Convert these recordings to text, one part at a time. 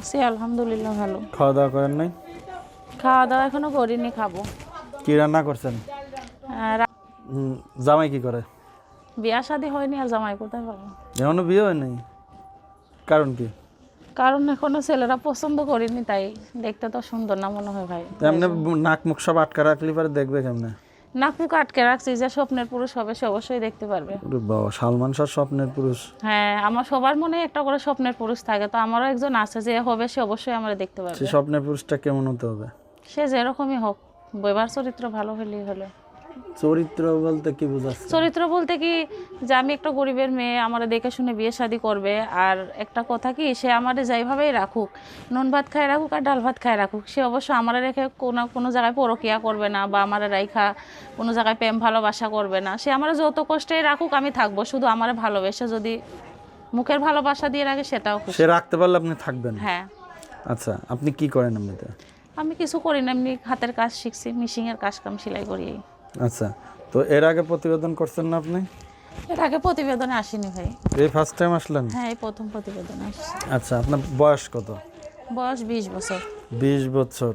আছি আলহামদুলিল্লাহ ভালো। খাওয়া দাওয়া করেন নাই? খাওয়া দাওয়া এখনও করিনি খাব। কি রান্না করছেন? জামাই কি করে? বিয়া শাদি হয়নি আর জামাই কোথায় পাবো? এখনও বিয়ে হয় নাই? কারণ কি? কারণ এখনও ছেলেরা পছন্দ করিনি তাই দেখতে তো সুন্দর না মনে হয় ভাই। এমনি নাক মুখ সব আটকা রাখলে পরে দেখবে কেমনে? নাকুক আটকে রাখছি যে স্বপ্নের পুরুষ হবে সে অবশ্যই দেখতে পারবে। বাবা সালমান শাহ স্বপ্নের পুরুষ? হ্যাঁ আমার সবার মনে একটা করে স্বপ্নের পুরুষ থাকে তো আমারও একজন আছে যে হবে সে অবশ্যই আমরা দেখতে পারবে। সে স্বপ্নের পুরুষটা কেমন হতে হবে? সে যেরকমই হোক বইবার চরিত্র ভালো হলেই হলো। চরিত্র বলতে কি বোঝাচ্ছে চরিত্র বলতে কি যে আমি একটা গরিবের মেয়ে আমার দেখে শুনে বিয়ে শাদি করবে আর একটা কথা কি সে আমার যাইভাবেই রাখুক নুন ভাত খায় রাখুক আর ডাল ভাত খায় রাখুক সে অবশ্য আমার রেখে কোনো কোনো জায়গায় পরকিয়া করবে না বা আমার রাইখা কোনো জায়গায় প্রেম ভালোবাসা করবে না। সে আমার যত কষ্টেই রাখুক আমি থাকব শুধু আমার ভালোবেসে যদি মুখের ভালোবাসা দিয়ে রাখে সেটাও খুশি। সে রাখতে পারলে আপনি থাকবেন? হ্যাঁ। আচ্ছা আপনি কি করেন এমনিতে? আমি কিছু করি না এমনি হাতের কাজ শিখছি মিশিংয়ের কাজ কাম সেলাই করি। আচ্ছা তো এর আগে প্রতিবেদন করছেন না আপনি? এর আগে প্রতিবেদনে আসিনি ভাই। এই ফার্স্ট টাইম আসলেন? হ্যাঁ এই প্রথম প্রতিবেদনে আসছি। আচ্ছা আপনার বয়স কত? বয়স বিশ বছর। বিশ বছর।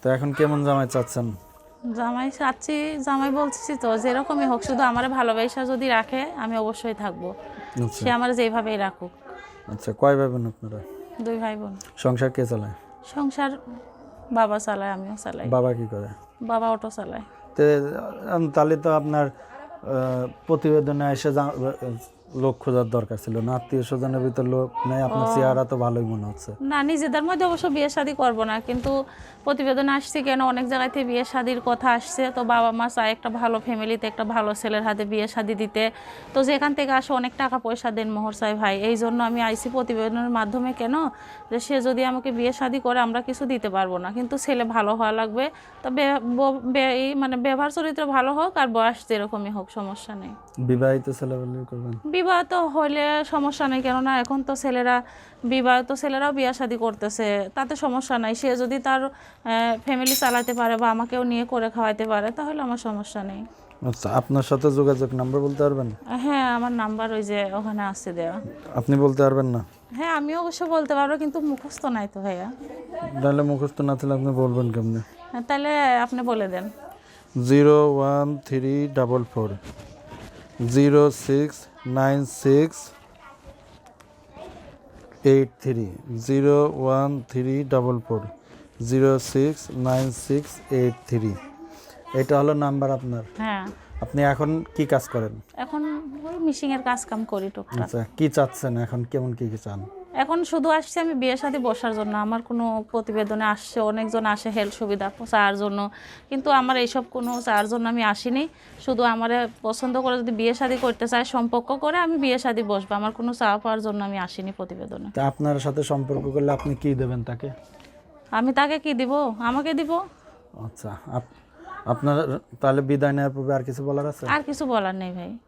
তো এখন কেমন জামাই চাচ্ছেন? জামাই চাচ্ছি জামাই বলছি তো যেরকমই হোক শুধু আমার ভালোবাসা যদি রাখে আমি অবশ্যই থাকব। আচ্ছা। সে আমার যেভাবেই রাখুক। আচ্ছা কয় ভাবেন আপনারা? দুই ভাই বোন সংসার কে চালায়? সংসার বাবা চালায় আমিও চালাই। বাবা কি করে? বাবা অটো চালায়। তাহলে তো আপনার প্রতিবেদনে এসে লোক খোঁজার দরকার ছিল না আত্মীয় স্বজনের ভিতর লোক নেই আপনার চেহারা তো ভালোই মনে হচ্ছে। না নিজেদের মধ্যে অবশ্য বিয়ে শাদি করব না কিন্তু প্রতিবেদনে আসছি কেন অনেক জায়গায় থেকে বিয়ে শাদির কথা আসছে তো বাবা মা চায় একটা ভালো ফ্যামিলিতে একটা ভালো ছেলের হাতে বিয়ে শাদি দিতে। তো যেখান থেকে আসে অনেক টাকা পয়সা দেন মোহর চাই ভাই এই জন্য আমি আইসি প্রতিবেদনের মাধ্যমে কেন যে সে যদি আমাকে বিয়ে শাদি করে আমরা কিছু দিতে পারব না। কিন্তু ছেলে ভালো হওয়া লাগবে তো মানে ব্যবহার চরিত্র ভালো হোক আর বয়স যেরকমই হোক সমস্যা নেই। বিবাহিত ছেলেবেলে করবেন? বিবাহ তো হলে সমস্যা নেই কেননা এখন তো ছেলেরা বিবাহিত ছেলেরাও বিয়া শাদি করতেছে তাতে সমস্যা নাই। সে যদি তার ফ্যামিলি চালাতে পারে বা আমাকেও নিয়ে করে খাওয়াইতে পারে তাহলে আমার সমস্যা নেই। আচ্ছা আপনার সাথে যোগাযোগ নাম্বার বলতে পারবেন? হ্যাঁ আমার নাম্বার ওই যে ওখানে আছে দেওয়া আপনি বলতে পারবেন না? হ্যাঁ আমি অবশ্য বলতে পারব কিন্তু মুখস্থ নাই তো ভাইয়া। তাহলে মুখস্থ না থাকলে আপনি বলবেন কেমনে? হ্যাঁ, তাহলে আপনি বলে দেন। Zero one three double four zero six nine six eight three zero one three double four. Zero six nine six eight three. এটা হলো নাম্বার আপনার। হ্যাঁ। আপনি এখন কি কাজ করেন? এখন মিশিং মিশিংয়ের কাজ কাম করি টুকটাক। আচ্ছা কি চাচ্ছেন? এখন কেমন কি কি চান? এখন শুধু আসছি আমি বিয়ের সাথে বসার জন্য। আমার কোনো প্রতিবেদনে আসছে অনেকজন আসে হেলথ সুবিধা চাওয়ার জন্য। কিন্তু আমার এইসব কোনো চাওয়ার জন্য আমি আসিনি। শুধু আমার পছন্দ করে যদি বিয়ে শাদি করতে চায় সম্পর্ক করে আমি বিয়ে শাদি বসবো। আমার কোনো চাওয়া পাওয়ার জন্য আমি আসিনি প্রতিবেদনে। তা আপনার সাথে সম্পর্ক করলে আপনি কি দেবেন তাকে? আমি তাকে কি দিব? আমাকে দিব? আচ্ছা আপ- আপনার তাহলে বিদায় নেওয়ার পূর্বে আর কিছু বলার আছে? আর কিছু বলার নেই ভাই।